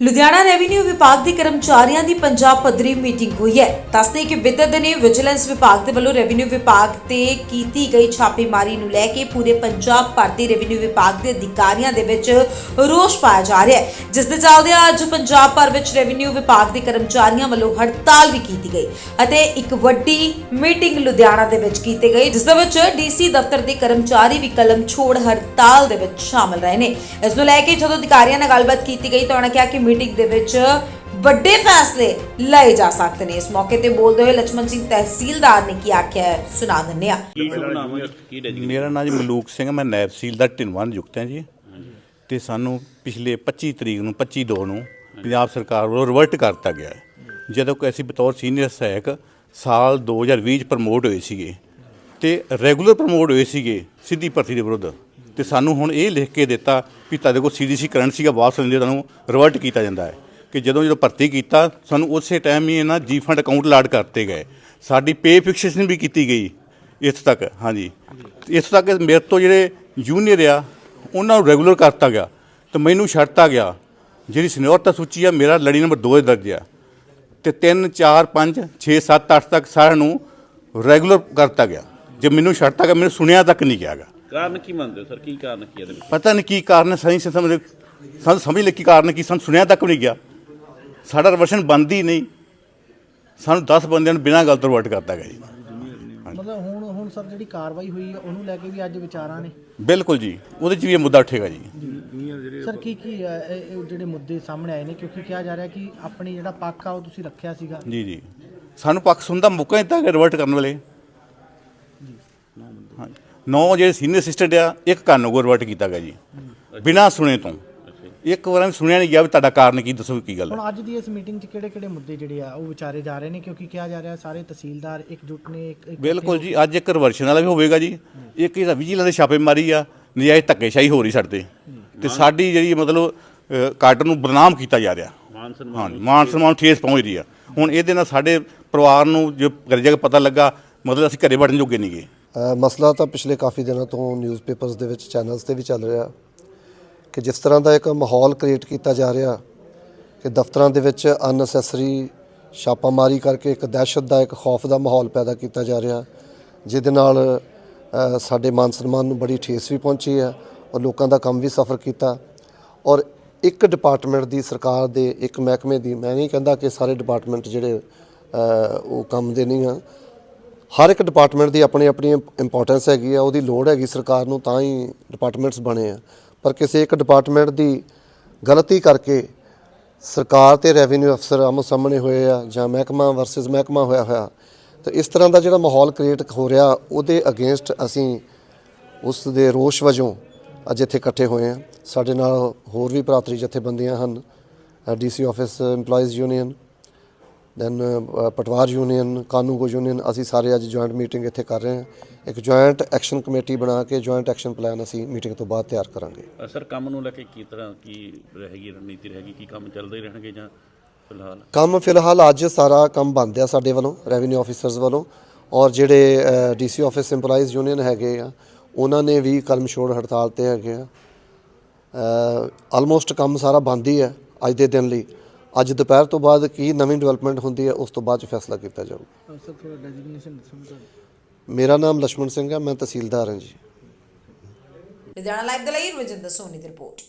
Ludhiana revenue ਵਿਭਾਗ ਦੇ ਕਰਮਚਾਰੀਆਂ ਦੀ ਪੰਜਾਬ ਪੱਧਰੀ ਮੀਟਿੰਗ ਹੋਈ ਹੈ। ਦੱਸਦੇ ਕਿ ਬਿੱਤੇ ਦਿਨੀ ਵਿਜੀਲੈਂਸ ਵਿਭਾਗ ਦੇ ਵੱਲੋਂ ਰੈਵਨਿਊ ਵਿਭਾਗ ਤੇ ਕੀਤੀ ਗਈ ਛਾਪੇਮਾਰੀ ਨੂੰ ਲੈ ਕੇ ਪੂਰੇ ਪੰਜਾਬ ਭਰ ਦੇ ਰੈਵਨਿਊ ਵਿਭਾਗ ਦੇ ਅਧਿਕਾਰੀਆਂ ਦੇ ਵਿੱਚ ਰੋਸ ਪਾਇਆ ਜਾ ਰਿਹਾ ਹੈ। ਜਿਸ ਦੇ ਚੱਲਦੇ ਅੱਜ ਪੰਜਾਬ ਭਰ ਵਿੱਚ ਰੈਵਨਿਊ ਵਿਭਾਗ ਦੇ ਕਰਮਚਾਰੀਆਂ ਵੱਲੋਂ ਹੜਤਾਲ ਵੀ ਕੀਤੀ ਗਈ ਅਤੇ ਇੱਕ ਵੱਡੀ ਮੀਟਿੰਗ ਲੁਧਿਆਣਾ ਦੇ ਵਿੱਚ ਕੀਤੀ ਗਈ, ਜਿਸ ਦੇ ਵਿੱਚ ਡੀਸੀ ਦਫ਼ਤਰ ਦੇ ਕਰਮਚਾਰੀ ਵੀ ਕਲਮ ਛੋੜ ਹੜਤਾਲ ਦੇ ਵਿੱਚ ਸ਼ਾਮਲ ਰਹੇ ਨੇ। ਇਸ ਨੂੰ ਲੈ ਕੇ ਜਦੋਂ ਅਧਿਕਾਰੀਆਂ ਨਾਲ ਗੱਲਬਾਤ ਕੀਤੀ ਗਈ ਤਾਂ ਉਹਨਾਂ ਕਿਹਾ ਕਿ ਮੀਟਿੰਗ ਦੇ ਵਿੱਚ ਵੱਡੇ ਫੈਸਲੇ ਲਏ ਜਾ ਸਕਦੇ ਨੇ। ਇਸ ਮੌਕੇ ਤੇ ਬੋਲਦੇ ਹੋਏ ਲਛਮਣ ਸਿੰਘ ਤਹਿਸੀਲਦਾਰ ਨੇ ਕੀ ਆਖਿਆ ਸੁਣਾ ਦਿੰਨੇ ਆ ਮੇਰਾ ਨਾਮ ਜੀ ਮਲੂਕ ਸਿੰਘ ਮੈਂ ਨਾਇਬ ਸੀਲਦਾਰ ਢਿੰਵਾਂ ਨਿਯੁਕਤ ਹਾਂ ਜੀ। ਤੇ ਸਾਨੂੰ ਪਿਛਲੇ 25 ਤਰੀਕ ਨੂੰ 25 ਦੋ ਨੂੰ ਪੰਜਾਬ ਸਰਕਾਰ ਵੱਲੋਂ ਰਿਵਰਟ ਕਰਤਾ ਗਿਆ ਜਦੋਂ ਕਿ ਅਸੀਂ ਬਤੌਰ ਸੀਨੀਅਰ ਸਹਾਇਕ ਸਾਲ 2020 ਚ ਪ੍ਰਮੋਟ ਹੋਏ ਸੀਗੇ ਤੇ ਰੈਗੂਲਰ ਪ੍ਰਮੋਟ ਹੋਏ ਸੀਗੇ ਸਿੱਧੀ ਭਰਤੀ ਦੇ ਵਿਰੁੱਧ। ਤੇ ਸਾਨੂੰ ਹੁਣ ਇਹ ਲਿਖ ਕੇ ਦਿੱਤਾ ਵੀ ਤੁਹਾਡੇ ਕੋਲ ਸੀਡੀਸੀ ਕਰੰਟ ਸੀਗਾ ਵਾਪਸ ਲੈਂਦੇ ਤੁਹਾਨੂੰ ਰਿਵਰਟ ਕੀਤਾ ਜਾਂਦਾ ਹੈ ਕਿ ਜਦੋਂ ਜਦੋਂ ਭਰਤੀ ਕੀਤਾ, ਸਾਨੂੰ ਉਸੇ ਟਾਈਮ ਹੀ ਇਹਨਾਂ ਜੀ ਫੰਡ ਅਕਾਊਂਟ ਲਾਡ ਕਰਤੇ ਗਏ। ਸਾਡੀ ਪੇ ਫਿਕਸੇਸ਼ਨ ਵੀ ਕੀਤੀ ਗਈ ਇੱਥੇ ਤੱਕ, ਹਾਂਜੀ। ਇੱਥੇ ਤੱਕ ਮੇਰੇ ਤੋਂ ਜਿਹੜੇ ਜੂਨੀਅਰ ਆ, ਉਹਨਾਂ ਨੂੰ ਰੈਗੂਲਰ ਕਰਤਾ ਗਿਆ ਤੇ ਮੈਨੂੰ ਛੱਡਤਾ ਗਿਆ। ਜਿਹੜੀ ਸੀਨੀਅਰਤਾ ਸੂਚੀ ਆ, ਮੇਰਾ ਲੜੀ ਨੰਬਰ 2 ਦਰਜ ਆ। ਤੇ 3 4 5 6 7 8 ਤੱਕ ਸਾਰਿਆਂ ਨੂੰ ਰੈਗੂਲਰ ਕਰਤਾ ਗਿਆ। ਜੇ ਮੈਨੂੰ ਛੱਡਤਾ ਗਿਆ, ਮੈਨੂੰ ਸੁਣਿਆ ਤੱਕ ਨਹੀਂ ਗਿਆਗਾ ਕਾਰਨ ਕੀ ਮੰਨਦੇ ਹੋ ਸਰ? ਕੀ ਕਾਰਨ ਕੀ ਇਹਦੇ ਵਿੱਚ? ਪਤਾ ਨਹੀਂ ਕੀ ਕਾਰਨ ਹੈ ਸਹੀ ਸੇ ਸਮਝ ਸਾਨੂੰ ਸਮਝ ਲੈ ਕੀ ਕਾਰਨ ਹੈ ਕੀ ਸਾਨੂੰ ਸੁਣਿਆ ਤੱਕ ਵੀ ਨਹੀਂ ਗਿਆ। ਸਾਡਾ ਰਿਵਰਸ਼ਨ ਬੰਦ ਹੀ ਨਹੀਂ। ਸਾਨੂੰ 10 ਬੰਦਿਆਂ ਨੂੰ ਬਿਨਾਂ ਗੱਲ ਤੋਂ ਰਿਵਰਟ ਕਰਤਾ ਗਿਆ ਜੀ। ਮਤਲਬ ਹੁਣ ਹੁਣ ਸਰ ਜਿਹੜੀ ਕਾਰਵਾਈ ਹੋਈ ਹੈ ਉਹਨੂੰ ਲੈ ਕੇ ਵੀ ਅੱਜ ਵਿਚਾਰਾਂ ਨੇ? ਬਿਲਕੁਲ ਜੀ। ਉਹਦੇ 'ਚ ਵੀ ਇਹ ਮੁੱਦਾ ਉੱਠੇਗਾ ਜੀ। ਸਰ ਕੀ ਕੀ ਹੈ ਇਹ- ਇਹ ਜਿਹੜੇ ਮੁੱਦੇ ਸਾਹਮਣੇ ਆਏ ਨੇ ਕਿਉਂਕਿ ਕਿਹਾ ਜਾ ਰਿਹਾ ਕਿ ਆਪਣੀ ਜਿਹੜਾ ਪੱਖ ਆ ਉਹ ਤੁਸੀਂ ਰੱਖਿਆ ਸੀਗਾ। ਜੀ ਜੀ। ਸਾਨੂੰ ਪੱਖ ਸੁਣਨ ਦਾ ਮੌਕਾ ਦਿੱਤਾ ਕਿ ਰਿਵਰਟ ਕਰਨ ਵੇਲੇ। ਹਾਂ ਨੌ ਜਿਹੜੇ ਸੀਨੀਅਰ ਅਸਿਸਟੈਂਟ ਆ ਇੱਕ ਕੰਨ ਨੂੰ ਰਿਵਰਟ ਕੀਤਾ ਗਿਆ ਜੀ। ਬਿਨਾਂ ਸੁਣੇ ਤੋਂ। ਇੱਕ ਵਾਰ ਵੀ ਸੁਣਿਆ ਨਹੀਂ ਗਿਆ ਵੀ ਤੁਹਾਡਾ ਕਾਰਨ ਕੀ ਦੱਸੋ ਕੀ ਗੱਲ ਹੈ। ਹੁਣ ਅੱਜ ਦੀ ਇਸ ਮੀਟਿੰਗ 'ਚ ਕਿਹੜੇ ਕਿਹੜੇ ਮੁੱਦੇ ਜਿਹੜੇ ਆ ਉਹ ਵਿਚਾਰੇ ਜਾ ਰਹੇ ਨੇ ਕਿਉਂਕਿ ਕਿਹਾ ਜਾ ਰਿਹਾ ਸਾਰੇ ਤਹਿਸੀਲਦਾਰ ਇਕਜੁੱਟ ਨੇ ਇੱਕ ਬਿਲਕੁਲ ਜੀ ਅੱਜ ਇੱਕ ਰਿਵਰਸ਼ਨ ਵਾਲਾ ਵੀ ਹੋਵੇਗਾ ਜੀ। ਇੱਕ ਇਹਦਾ ਵਿਜੀਲੈਂਸ ਦੇ ਛਾਪੇਮਾਰੀ ਆ ਨਜਾਇਜ਼ ਧੱਕੇਸ਼ਾਹੀ ਹੋ ਰਹੀ ਸਾਡੇ ਤੇ। ਤੇ ਸਾਡੀ ਜਿਹੜੀ ਮਤਲਬ ਅ, ਕਾਡਰ ਨੂੰ ਬਦਨਾਮ ਕੀਤਾ ਜਾ ਰਿਹਾ। ਮਾਨ ਸਨਮਾਨ ਮਾਨ ਸਨਮਾਨ ਠੇਸ ਪਹੁੰਚ ਰਹੀ ਆ। ਹੁਣ ਇਹਦੇ ਨਾਲ ਸਾਡੇ ਪਰਿਵਾਰ ਨੂੰ ਜੋ ਘਰੇ ਜਾ ਕੇ ਪਤਾ ਲੱਗਾ ਮਤਲਬ ਅਸੀਂ ਘਰੇ ਵੜਨ ਜੋਗੇ ਨਹੀਂ ਗਏ ਮਸਲਾ ਤਾਂ ਪਿਛਲੇ ਕਾਫੀ ਦਿਨਾਂ ਤੋਂ ਨਿਊਜ਼ਪੇਪਰਸ ਦੇ ਵਿੱਚ ਚੈਨਲਸ ਤੇ ਵੀ ਚੱਲ ਰਿਹਾ ਕਿ ਜਿਸ ਤਰ੍ਹਾਂ ਦਾ ਇੱਕ ਮਾਹੌਲ ਕ੍ਰੀਏਟ ਕੀਤਾ ਜਾ ਰਿਹਾ ਕਿ ਦਫ਼ਤਰਾਂ ਦੇ ਵਿੱਚ ਅਨਨੈਸੈਸਰੀ ਛਾਪਾਮਾਰੀ ਕਰਕੇ ਇੱਕ ਦਹਿਸ਼ਤ ਦਾ, ਇੱਕ ਖੌਫ ਦਾ ਮਾਹੌਲ ਪੈਦਾ ਕੀਤਾ ਜਾ ਰਿਹਾ, ਜਿਹਦੇ ਨਾਲ ਸਾਡੇ ਮਾਨ ਸਨਮਾਨ ਨੂੰ ਬੜੀ ਠੇਸ ਵੀ ਪਹੁੰਚੀ ਹੈ ਔਰ ਲੋਕਾਂ ਦਾ ਕੰਮ ਵੀ ਸਫਰ ਕੀਤਾ ਔਰ ਇੱਕ ਡਿਪਾਰਟਮੈਂਟ ਦੀ ਸਰਕਾਰ ਦੇ ਇੱਕ ਮਹਿਕਮੇ ਦੀ, ਮੈਂ ਨਹੀਂ ਕਹਿੰਦਾ ਕਿ ਸਾਰੇ ਡਿਪਾਰਟਮੈਂਟ ਜਿਹੜੇ ਉਹ ਕੰਮ ਦੇ ਨਹੀਂ ਆ ਹਰ ਇੱਕ ਡਿਪਾਰਟਮੈਂਟ ਦੀ ਆਪਣੀ ਆਪਣੀ ਇੰਪੋਰਟੈਂਸ ਹੈਗੀ ਆ, ਉਹਦੀ ਲੋੜ ਹੈਗੀ ਸਰਕਾਰ ਨੂੰ, ਤਾਂ ਹੀ ਡਿਪਾਰਟਮੈਂਟਸ ਬਣੇ ਆ। ਪਰ ਕਿਸੇ ਇੱਕ ਡਿਪਾਰਟਮੈਂਟ ਦੀ ਗਲਤੀ ਕਰਕੇ ਸਰਕਾਰ ਤੇ ਰੈਵਨਿਊ ਅਫਸਰ ਆਮੋ ਸਾਹਮਣੇ ਹੋਏ ਆ, ਜਾਂ ਮਹਿਕਮਾ ਵਰਸਸ ਮਹਿਕਮਾ ਹੋਇਆ ਹੋਇਆ, ਤਾਂ ਇਸ ਤਰ੍ਹਾਂ ਦਾ ਜਿਹੜਾ ਮਾਹੌਲ ਕ੍ਰੀਏਟ ਹੋ ਰਿਹਾ, ਉਹਦੇ ਅਗੇਂਸਟ ਅਸੀਂ ਉਸ ਦੇ ਰੋਸ਼ ਵਜੋਂ ਅੱਜ ਇੱਥੇ ਇਕੱਠੇ ਹੋਏ ਆ। ਸਾਡੇ ਨਾਲ ਹੋਰ ਵੀ ਭਰਾਤਰੀ ਜਥੇਬੰਦੀਆਂ ਹਨ DC office EMPLOYEES union then ਪਟਵਾਰ ਯੂਨੀਅਨ ਕਾਨੂੰਗੋ ਯੂਨੀਅਨ ਅਸੀਂ ਸਾਰੇ ਅੱਜ ਜੁਆਇੰਟ ਮੀਟਿੰਗ ਇੱਥੇ ਕਰ ਰਹੇ ਹਾਂ। ਇੱਕ ਜੁਆਇੰਟ ਐਕਸ਼ਨ ਕਮੇਟੀ ਬਣਾ ਕੇ ਜੁਆਇੰਟ ਐਕਸ਼ਨ ਪਲਾਨ ਅਸੀਂ ਮੀਟਿੰਗ ਤੋਂ ਬਾਅਦ ਤਿਆਰ ਕਰਾਂਗੇ। ਸਰ ਕੰਮ ਨੂੰ ਲੈ ਕੇ ਕੀ ਤਰ੍ਹਾਂ ਕੀ ਰਹੇਗੀ ਰਣਨੀਤੀ ਰਹੇਗੀ? ਕੀ ਕੰਮ ਚੱਲਦੇ ਹੀ ਰਹਿਣਗੇ ਜਾਂ ਫਿਲਹਾਲ? ਕੰਮ ਫਿਲਹਾਲ ਅੱਜ ਸਾਰਾ ਕੰਮ ਬੰਦ ਆ ਸਾਡੇ ਵੱਲੋਂ ਰੈਵਨਿਊ ਆਫੀਸਰਸ ਵੱਲੋਂ। ਔਰ ਜਿਹੜੇ ਡੀਸੀ ਆਫਿਸ EMPLOYEES ਯੂਨੀਅਨ ਹੈਗੇ ਆ ਉਹਨਾਂ ਨੇ ਵੀ ਕਲਮ ਛੋੜ ਹੜਤਾਲ ਤੇ ਹੈਗੇ ਆ। ਆਲਮੋਸਟ ਕੰਮ ਸਾਰਾ ਬੰਦ ਹੀ ਹੈ ਅੱਜ ਦੇ ਦਿਨ ਲਈ। ਅੱਜ ਦੁਪਹਿਰ ਤੋਂ ਬਾਅਦ ਕੀ ਨਵੀਂ ਡਿਵੈਲਪਮੈਂਟ ਹੁੰਦੀ ਹੈ ਉਸ ਤੋਂ ਬਾਅਦ ਚ ਫੈਸਲਾ ਕੀਤਾ ਜਾਊਗਾ। ਸਰ ਡੈਜ਼ਿਗਨੇਸ਼ਨ ਦੱਸੋ ਮੇਰਾ ਨਾਮ ਲక్ష్మణ ਸਿੰਘ ਹੈ ਮੈਂ ਤਹਿਸੀਲਦਾਰ ਹਾਂ ਜੀ। ਲੁਧਿਆਣਾ ਲਾਈਵ ਦੇ ਲਈ ਰਵਿੰਦਰ ਸੋਨੀ ਦੀ ਰਿਪੋਰਟ।